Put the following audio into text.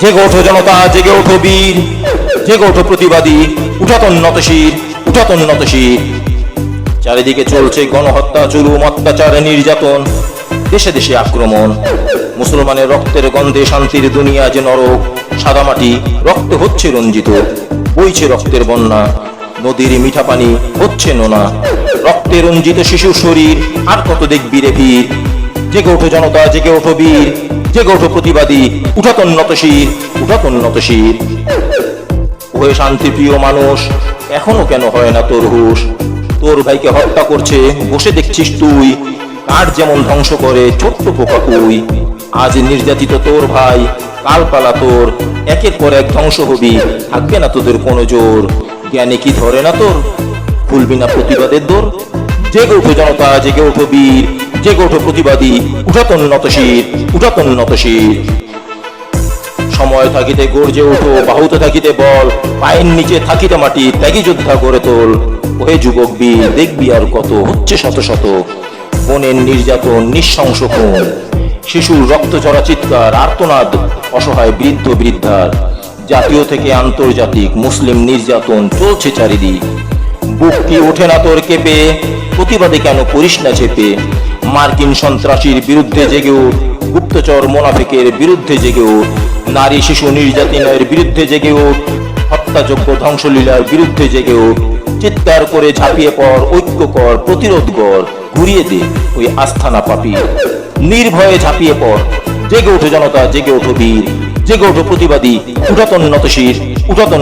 জেগে ওঠো জনতা, জেগে ওঠো বীর, জেগে ওঠো প্রতিবাদী, উঠাতন নতশির উঠাতন নতশির। চারিদিকে চলছে গণহত্যা জুলুম অত্যাচার, নির্যাতন, দেশে দেশে আক্রমণ। মুসলমানের রক্তের গন্ধে শান্তির দুনিয়া যে নরক, সাদামাটি, রক্ত হচ্ছে রঞ্জিত, বইছে রক্তের বন্যা। নদীর মিঠা পানি হচ্ছে নোনা, রক্তে রঞ্জিত শিশুর শরীর, আর কত দেখবি রে ভিড় জেগে ওঠো জনতা, জেগে ওঠো বীর, জেগে ওঠো প্রতিবাদী, উঠাতন নতশির উঠাতন নতশির। ওহে শান্তিপ্রিয় মানুষ, এখনও কেন হয় না তোর হুশ? তোর ভাইকে হত্যা করছে, বসে দেখছিস তুই কাঠ যেমন ধ্বংস করে ছোট্ট পোকা কুই আজ নির্যাতিত তোর ভাই কাল পালা তোর, একের পর এক ধ্বংস হবি, থাকবে না তোদের কোনো জোর। জ্ঞানে কি ধরে না তোর? ভুলবি না প্রতিবাদের দোর? জেগে ওঠো জনতা, জেগে ওঠো বীর জেগে ওঠো প্রতিবাদী উঠাতন নতশির উঠাতন নতশির। সময় থাকিতে গর্জে ওঠো, বাহুতে থাকিতে বল, পায়ের নিচে থাকিতে মাটি, ত্যাগী যোদ্ধা গড়ে তোল। ওহে যুবক বীর, দেখবি আর কত, হচ্ছে শত শত। বনের নির্যাতন, নিঃশংস খুন। শিশুর রক্ত চড়া চিৎকার, আর্তনাদ, অসহায় বৃদ্ধ বৃদ্ধার। জাতীয় থেকে আন্তর্জাতিক, মুসলিম নির্যাতন চলছে চারিদিক। বুক কি ওঠে না তোর কেঁপে? প্রতিবাদে কেন করিস না চেপে? মার্কিন সন্ত্রাসীর বিরুদ্ধে জেগে ওঠ গুপ্তচর মোনাফিকের বিরুদ্ধে জেগে ওঠ নারী শিশু নির্যাতনের বিরুদ্ধে জেগে ওঠ হত্যাযোগ্য ধ্বংসলীলার বিরুদ্ধে জেগে ওঠ চিৎকার করে ঝাঁপিয়ে পড়, ঐক্য কর, প্রতিরোধ কর, ঘুরিয়ে দে ওই আস্থানা পাপি। নির্ভয়ে ঝাঁপিয়ে পড়, জেগে ওঠো জনতা, জেগে ওঠো বীর, জেগে ওঠো প্রতিবাদী, উঠাতন নতশির উঠাতন